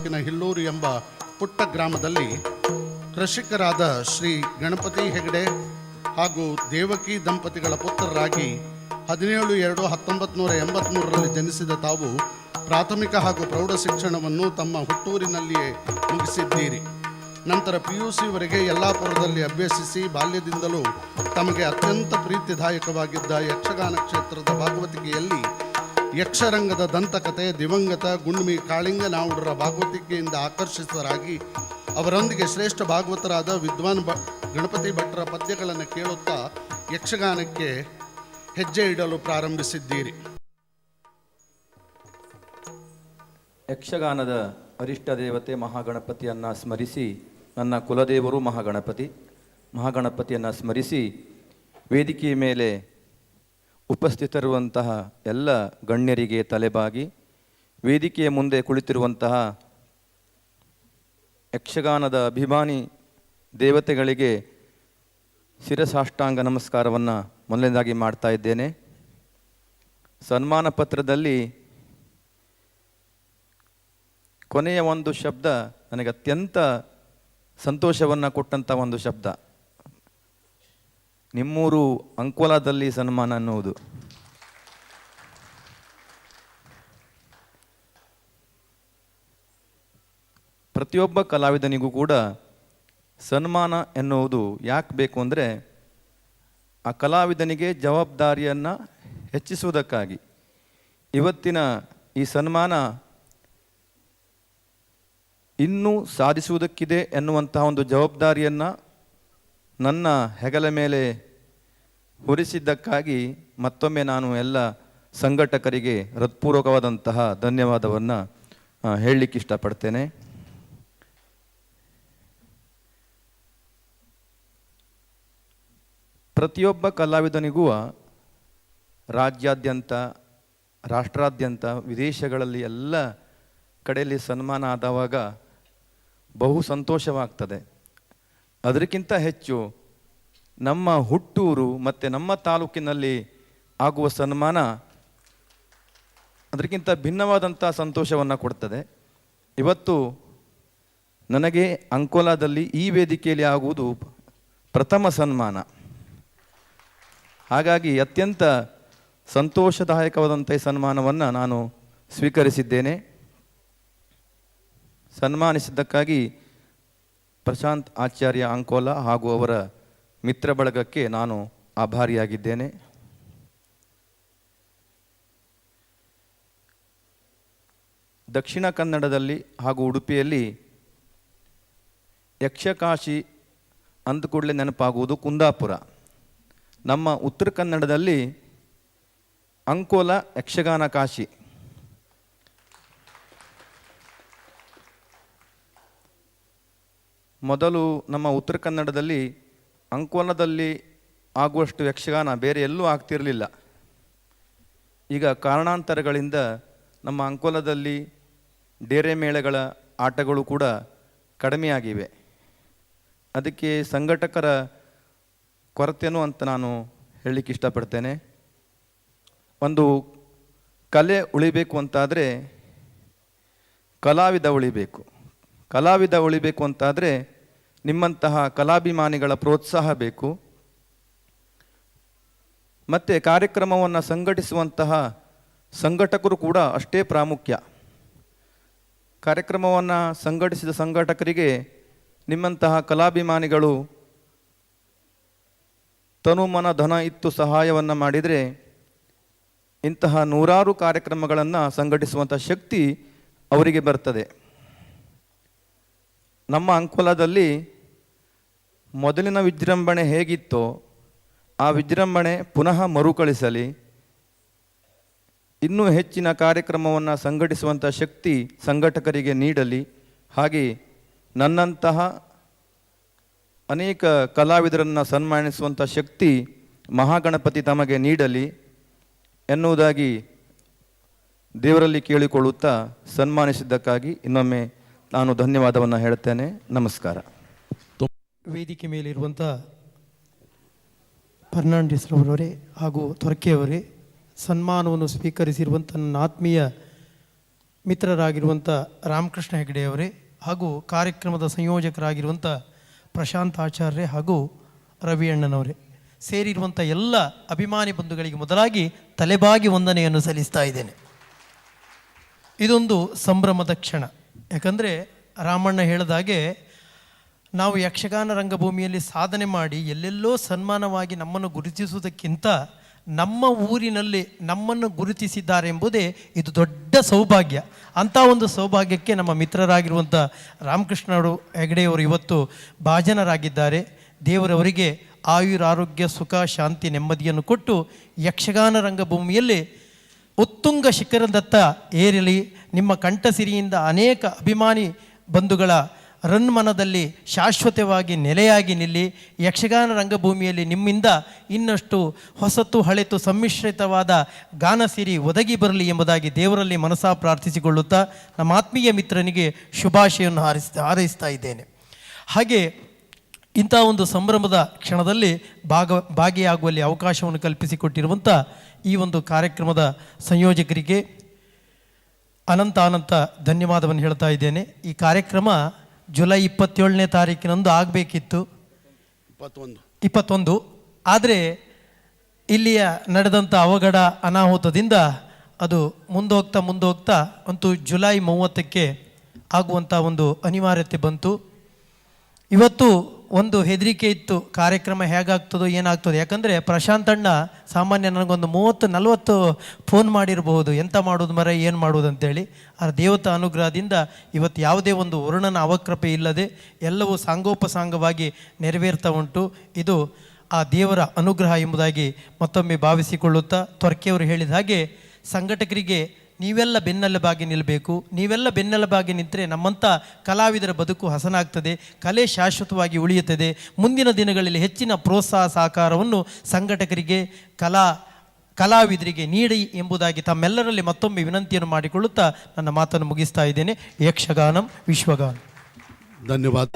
ತಾಲೂಕಿನ ಹಿಲ್ಲೂರು ಎಂಬ ಪುಟ್ಟ ಗ್ರಾಮದಲ್ಲಿ ಕೃಷಿಕರಾದ ಶ್ರೀ ಗಣಪತಿ ಹೆಗಡೆ ಹಾಗೂ ದೇವಕಿ ದಂಪತಿಗಳ ಪುತ್ರರಾಗಿ ಹದಿನೇಳು ಎರಡು ಹತ್ತೊಂಬತ್ತು ನೂರ ಎಂಬತ್ತ್ಮೂರರಲ್ಲಿ ಜನಿಸಿದ ತಾವು ಪ್ರಾಥಮಿಕ ಹಾಗೂ ಪ್ರೌಢ ಶಿಕ್ಷಣವನ್ನು ತಮ್ಮ ಹುಟ್ಟೂರಿನಲ್ಲಿಯೇ ಮುಗಿಸಿದ್ದೀರಿ. ನಂತರ ಪಿ ಯು ಸಿವರೆಗೆ ಯಲ್ಲಾಪುರದಲ್ಲಿ ಅಭ್ಯಸಿಸಿ ಬಾಲ್ಯದಿಂದಲೂ ತಮಗೆ ಅತ್ಯಂತ ಪ್ರೀತಿದಾಯಕವಾಗಿದ್ದ ಯಕ್ಷಗಾನ ಕ್ಷೇತ್ರದ ಭಾಗವತಿಕೆಯಲ್ಲಿ ಯಕ್ಷರಂಗದ ದಂತಕತೆ ದಿವಂಗತ ಗುಂಡ್ಮಿ ಕಾಳಿಂಗ ನಾವುಡರ ಭಾಗವತಿಕೆಯಿಂದ ಆಕರ್ಷಿತರಾಗಿ ಅವರೊಂದಿಗೆ ಶ್ರೇಷ್ಠ ಭಾಗವತರಾದ ವಿದ್ವಾನ್ ಭ ಗಣಪತಿ ಭಟ್ರ ಪದ್ಯಗಳನ್ನು ಕೇಳುತ್ತಾ ಯಕ್ಷಗಾನಕ್ಕೆ ಹೆಜ್ಜೆ ಇಡಲು ಪ್ರಾರಂಭಿಸಿದ್ದೀರಿ. ಯಕ್ಷಗಾನದ ಅರಿಷ್ಟ ದೇವತೆ ಮಹಾಗಣಪತಿಯನ್ನು ಸ್ಮರಿಸಿ, ನನ್ನ ಕುಲದೇವರು ಮಹಾಗಣಪತಿ, ಮಹಾಗಣಪತಿಯನ್ನು ಸ್ಮರಿಸಿ, ವೇದಿಕೆಯ ಮೇಲೆ ಉಪಸ್ಥಿತರಿರುವಂತಹ ಎಲ್ಲ ಗಣ್ಯರಿಗೆ ತಲೆಬಾಗಿ ವೇದಿಕೆಯ ಮುಂದೆ ಕುಳಿತಿರುವಂತಹ ಯಕ್ಷಗಾನದ ಅಭಿಮಾನಿ ದೇವತೆಗಳಿಗೆ ಶಿರಸಾಷ್ಟಾಂಗ ನಮಸ್ಕಾರವನ್ನು ಮೊದಲನೇದಾಗಿ ಮಾಡ್ತಾ ಇದ್ದೇನೆ. ಸನ್ಮಾನ ಪತ್ರದಲ್ಲಿ ಕೊನೆಯ ಒಂದು ಶಬ್ದ, ನನಗೆ ಅತ್ಯಂತ ಸಂತೋಷವನ್ನು ಕೊಟ್ಟಂಥ ಒಂದು ಶಬ್ದ. ನಿಮ್ಮೂರು ಅಂಕೋಲಾದಲ್ಲಿ ಸನ್ಮಾನ ಅನ್ನುವುದು. ಪ್ರತಿಯೊಬ್ಬ ಕಲಾವಿದನಿಗೂ ಕೂಡ ಸನ್ಮಾನ ಎನ್ನುವುದು ಯಾಕೆ ಬೇಕು ಅಂದರೆ ಆ ಕಲಾವಿದನಿಗೆ ಜವಾಬ್ದಾರಿಯನ್ನು ಹೆಚ್ಚಿಸುವುದಕ್ಕಾಗಿ. ಇವತ್ತಿನ ಈ ಸನ್ಮಾನ ಇನ್ನೂ ಸಾಧಿಸುವುದಕ್ಕಿದೆ ಎನ್ನುವಂತಹ ಒಂದು ಜವಾಬ್ದಾರಿಯನ್ನು ನನ್ನ ಹೆಗಲ ಮೇಲೆ ಹೊರಿಸಿದ್ದಕ್ಕಾಗಿ ಮತ್ತೊಮ್ಮೆ ನಾನು ಎಲ್ಲ ಸಂಘಟಕರಿಗೆ ಹೃತ್ಪೂರ್ವಕವಾದಂತಹ ಧನ್ಯವಾದವನ್ನು ಹೇಳಲಿಕ್ಕೆ ಇಷ್ಟಪಡ್ತೇನೆ. ಪ್ರತಿಯೊಬ್ಬ ಕಲಾವಿದನಿಗೂ ರಾಜ್ಯಾದ್ಯಂತ, ರಾಷ್ಟ್ರಾದ್ಯಂತ, ವಿದೇಶಗಳಲ್ಲಿ ಎಲ್ಲ ಕಡೆಯಲ್ಲಿ ಸನ್ಮಾನ ಆದವಾಗ ಬಹು ಸಂತೋಷವಾಗ್ತದೆ. ಅದಕ್ಕಿಂತ ಹೆಚ್ಚು ನಮ್ಮ ಹುಟ್ಟೂರು ಮತ್ತು ನಮ್ಮ ತಾಲೂಕಿನಲ್ಲಿ ಆಗುವ ಸನ್ಮಾನ ಅದಕ್ಕಿಂತ ಭಿನ್ನವಾದಂಥ ಸಂತೋಷವನ್ನು ಕೊಡ್ತದೆ. ಇವತ್ತು ನನಗೆ ಅಂಕೋಲಾದಲ್ಲಿ ಈ ವೇದಿಕೆಯಲ್ಲಿ ಆಗುವುದು ಪ್ರಥಮ ಸನ್ಮಾನ. ಹಾಗಾಗಿ ಅತ್ಯಂತ ಸಂತೋಷದಾಯಕವಾದಂಥ ಸನ್ಮಾನವನ್ನು ನಾನು ಸ್ವೀಕರಿಸಿದ್ದೇನೆ. ಸನ್ಮಾನಿಸಿದ್ದಕ್ಕಾಗಿ ಪ್ರಶಾಂತ್, ಆಚಾರ್ಯ ಅಂಕೋಲ ಹಾಗೂ ಅವರ ಮಿತ್ರ ಬಳಗಕ್ಕೆ ನಾನು ಆಭಾರಿಯಾಗಿದ್ದೇನೆ. ದಕ್ಷಿಣ ಕನ್ನಡದಲ್ಲಿ ಹಾಗೂ ಉಡುಪಿಯಲ್ಲಿ ಯಕ್ಷಕಾಶಿ ಅಂದ ಕೂಡಲೇ ನೆನಪಾಗುವುದು ಕುಂದಾಪುರ. ನಮ್ಮ ಉತ್ತರ ಕನ್ನಡದಲ್ಲಿ ಅಂಕೋಲ ಯಕ್ಷಗಾನ ಕಾಶಿ. ಮೊದಲು ನಮ್ಮ ಉತ್ತರ ಕನ್ನಡದಲ್ಲಿ ಅಂಕೋಲದಲ್ಲಿ ಆಗುವಷ್ಟು ಯಕ್ಷಗಾನ ಬೇರೆ ಎಲ್ಲೂ ಆಗ್ತಿರಲಿಲ್ಲ. ಈಗ ಕಾರಣಾಂತರಗಳಿಂದ ನಮ್ಮ ಅಂಕೋಲದಲ್ಲಿ ಡೇರೆ ಮೇಳಗಳ ಆಟಗಳು ಕೂಡ ಕಡಿಮೆಯಾಗಿವೆ. ಅದಕ್ಕೆ ಸಂಘಟಕರ ಕೊರತೆಯೂ ಅಂತ ನಾನು ಹೇಳಲಿಕ್ಕೆ ಇಷ್ಟಪಡ್ತೇನೆ. ಒಂದು ಕಲೆ ಉಳಿಬೇಕು ಅಂತಾದರೆ ಕಲಾವಿದ ಉಳಿಬೇಕು. ಕಲಾವಿದ ಉಳಿಬೇಕು ಅಂತಾದರೆ ನಿಮ್ಮಂತಹ ಕಲಾಭಿಮಾನಿಗಳ ಪ್ರೋತ್ಸಾಹ ಬೇಕು. ಮತ್ತು ಕಾರ್ಯಕ್ರಮವನ್ನು ಸಂಘಟಿಸುವಂತಹ ಸಂಘಟಕರು ಕೂಡ ಅಷ್ಟೇ ಪ್ರಾಮುಖ್ಯ. ಕಾರ್ಯಕ್ರಮವನ್ನು ಸಂಘಟಿಸಿದ ಸಂಘಟಕರಿಗೆ ನಿಮ್ಮಂತಹ ಕಲಾಭಿಮಾನಿಗಳು ತನುಮನ ಧನ ಇತ್ತು ಸಹಾಯವನ್ನು ಮಾಡಿದರೆ ಇಂತಹ ನೂರಾರು ಕಾರ್ಯಕ್ರಮಗಳನ್ನು ಸಂಘಟಿಸುವಂಥ ಶಕ್ತಿ ಅವರಿಗೆ ಬರ್ತದೆ. ನಮ್ಮ ಅಂಕೋಲದಲ್ಲಿ ಮೊದಲಿನ ವಿಜೃಂಭಣೆ ಹೇಗಿತ್ತೋ ಆ ವಿಜೃಂಭಣೆ ಪುನಃ ಮರುಕಳಿಸಲಿ. ಇನ್ನೂ ಹೆಚ್ಚಿನ ಕಾರ್ಯಕ್ರಮವನ್ನು ಸಂಘಟಿಸುವಂಥ ಶಕ್ತಿ ಸಂಘಟಕರಿಗೆ ನೀಡಲಿ. ಹಾಗೆ ನನ್ನಂತಹ ಅನೇಕ ಕಲಾವಿದರನ್ನು ಸನ್ಮಾನಿಸುವಂಥ ಶಕ್ತಿ ಮಹಾಗಣಪತಿ ತಮಗೆ ನೀಡಲಿ ಎನ್ನುವುದಾಗಿ ದೇವರಲ್ಲಿ ಕೇಳಿಕೊಳ್ಳುತ್ತಾ ಸನ್ಮಾನಿಸಿದ್ದಕ್ಕಾಗಿ ಇನ್ನೊಮ್ಮೆ ನಾನು ಧನ್ಯವಾದವನ್ನು ಹೇಳ್ತೇನೆ ನಮಸ್ಕಾರ. ವೇದಿಕೆ ಮೇಲಿರುವಂಥ ಫರ್ನಾಂಡಿಸ್ರವರವರೇ ಹಾಗೂ ತೊರಕೆಯವರೇ, ಸನ್ಮಾನವನ್ನು ಸ್ವೀಕರಿಸಿರುವಂಥ ನನ್ನ ಆತ್ಮೀಯ ಮಿತ್ರರಾಗಿರುವಂಥ ರಾಮಕೃಷ್ಣ ಹೆಗಡೆಯವರೇ ಹಾಗೂ ಕಾರ್ಯಕ್ರಮದ ಸಂಯೋಜಕರಾಗಿರುವಂಥ ಪ್ರಶಾಂತ್ ಆಚಾರ್ಯ ಹಾಗೂ ರವಿ ಅಣ್ಣನವರೇ ಸೇರಿರುವಂಥ ಎಲ್ಲ ಅಭಿಮಾನಿ ಬಂಧುಗಳಿಗೆ ಮೊದಲಾಗಿ ತಲೆಬಾಗಿ ವಂದನೆಯನ್ನು ಸಲ್ಲಿಸ್ತಾ ಇದ್ದೇನೆ. ಇದೊಂದು ಸಂಭ್ರಮದ ಕ್ಷಣ. ಯಾಕಂದರೆ ರಾಮಣ್ಣ ಹೇಳಿದಾಗೆ ನಾವು ಯಕ್ಷಗಾನ ರಂಗಭೂಮಿಯಲ್ಲಿ ಸಾಧನೆ ಮಾಡಿ ಎಲ್ಲೆಲ್ಲೋ ಸನ್ಮಾನವಾಗಿ ನಮ್ಮನ್ನು ಗುರುತಿಸುವುದಕ್ಕಿಂತ ನಮ್ಮ ಊರಿನಲ್ಲಿ ನಮ್ಮನ್ನು ಗುರುತಿಸಿದ್ದಾರೆ ಎಂಬುದೇ ಇದು ದೊಡ್ಡ ಸೌಭಾಗ್ಯ. ಅಂಥ ಒಂದು ಸೌಭಾಗ್ಯಕ್ಕೆ ನಮ್ಮ ಮಿತ್ರರಾಗಿರುವಂಥ ರಾಮಕೃಷ್ಣರು ಹೆಗಡೆಯವರು ಇವತ್ತು ಭಾಜನರಾಗಿದ್ದಾರೆ. ದೇವರವರಿಗೆ ಆಯುರ ಆರೋಗ್ಯ, ಸುಖ, ಶಾಂತಿ, ನೆಮ್ಮದಿಯನ್ನು ಕೊಟ್ಟು ಯಕ್ಷಗಾನ ರಂಗಭೂಮಿಯಲ್ಲಿ ಉತ್ತುಂಗ ಶಿಖರದತ್ತ ಏರಲಿ ನಿಮ್ಮ ಕಂಠಸಿರಿಯಿಂದ ಅನೇಕ ಅಭಿಮಾನಿ ಬಂಧುಗಳ ರನ್ಮನದಲ್ಲಿ ಶಾಶ್ವತವಾಗಿ ನೆಲೆಯಾಗಿ ನಿಲ್ಲಿ ಯಕ್ಷಗಾನ ರಂಗಭೂಮಿಯಲ್ಲಿ ನಿಮ್ಮಿಂದ ಇನ್ನಷ್ಟು ಹೊಸತು ಹಳೆತು ಸಮ್ಮಿಶ್ರಿತವಾದ ಗಾನಸಿರಿ ಒದಗಿ ಬರಲಿ ಎಂಬುದಾಗಿ ದೇವರಲ್ಲಿ ಮನಸಾ ಪ್ರಾರ್ಥಿಸಿಕೊಳ್ಳುತ್ತಾ ನಮ್ಮ ಆತ್ಮೀಯ ಮಿತ್ರನಿಗೆ ಶುಭಾಶಯವನ್ನು ಹಾರೈಸ್, ಹಾರೈಸ್ತಾ ಇದ್ದೇನೆ. ಹಾಗೆ ಇಂಥ ಒಂದು ಸಂಭ್ರಮದ ಕ್ಷಣದಲ್ಲಿ ಭಾಗ, ಭಾಗಿಯಾಗುವಲ್ಲಿ ಅವಕಾಶವನ್ನು ಕಲ್ಪಿಸಿಕೊಟ್ಟಿರುವಂಥ ಈ ಒಂದು ಕಾರ್ಯಕ್ರಮದ ಸಂಯೋಜಕರಿಗೆ ಅನಂತ ಅನಂತ ಧನ್ಯವಾದವನ್ನು ಹೇಳ್ತಾ ಇದ್ದೇನೆ. ಈ ಕಾರ್ಯಕ್ರಮ ಜುಲೈ ಇಪ್ಪತ್ತೇಳನೇ ತಾರೀಕಿನಂದು ಆಗಬೇಕಿತ್ತು. ಇಪ್ಪತ್ತೊಂದು. ಇಪ್ಪತ್ತೊಂದು. ಆದರೆ ಇಲ್ಲಿಯ ನಡೆದಂಥ ಅವಘಡ ಅನಾಹುತದಿಂದ ಅದು ಮುಂದೋಗ್ತಾ ಮುಂದೋಗ್ತಾ ಅಂತೂ ಜುಲೈ ಮೂವತ್ತಕ್ಕೆ ಆಗುವಂಥ ಒಂದು ಅನಿವಾರ್ಯತೆ ಬಂತು. ಇವತ್ತು ಒಂದು ಹೆದರಿಕೆ ಇತ್ತು, ಕಾರ್ಯಕ್ರಮ ಹೇಗಾಗ್ತದೋ ಏನಾಗ್ತದೋ. ಯಾಕಂದರೆ ಪ್ರಶಾಂತ್ ಅಣ್ಣ ಸಾಮಾನ್ಯ ನನಗೊಂದು ಮೂವತ್ತು, ನಲವತ್ತು ಫೋನ್ ಮಾಡಿರಬಹುದು. ಎಂಥ ಮಾಡೋದು ಮರ, ಏನು ಮಾಡೋದು ಅಂತೇಳಿ. ಆ ದೇವತಾ ಅನುಗ್ರಹದಿಂದ ಇವತ್ತು ಯಾವುದೇ ಒಂದು ವರ್ಣನ ಅವಕ್ರಪೆ ಇಲ್ಲದೆ ಎಲ್ಲವೂ ಸಾಂಗೋಪಸಾಂಗವಾಗಿ ನೆರವೇರ್ತಾ ಉಂಟು. ಇದು ಆ ದೇವರ ಅನುಗ್ರಹ ಎಂಬುದಾಗಿ ಮತ್ತೊಮ್ಮೆ ಭಾವಿಸಿಕೊಳ್ಳುತ್ತಾ ತ್ವರ್ಕೆಯವರು ಹೇಳಿದ ಹಾಗೆ ಸಂಘಟಕರಿಗೆ ನೀವೆಲ್ಲ ಬೆನ್ನೆಲುಬಾಗಿ ನಿಲ್ಲಬೇಕು ನೀವೆಲ್ಲ ಬೆನ್ನೆಲುಬಾಗಿ ನಿಂತರೆ ನಮ್ಮಂಥ ಕಲಾವಿದರ ಬದುಕು ಹಸನಾಗ್ತದೆ, ಕಲೆ ಶಾಶ್ವತವಾಗಿ ಉಳಿಯುತ್ತದೆ. ಮುಂದಿನ ದಿನಗಳಲ್ಲಿ ಹೆಚ್ಚಿನ ಪ್ರೋತ್ಸಾಹ ಸಹಕಾರವನ್ನು ಸಂಘಟಕರಿಗೆ, ಕಲಾ, ಕಲಾವಿದರಿಗೆ ನೀಡಿ ಎಂಬುದಾಗಿ ತಮ್ಮೆಲ್ಲರಲ್ಲಿ ಮತ್ತೊಮ್ಮೆ ವಿನಂತಿಯನ್ನು ಮಾಡಿಕೊಳ್ಳುತ್ತಾ ನನ್ನ ಮಾತನ್ನು ಮುಗಿಸ್ತಾ ಇದ್ದೇನೆ. ಯಕ್ಷಗಾನಂ, ವಿಶ್ವಗಾನ. ಧನ್ಯವಾದ.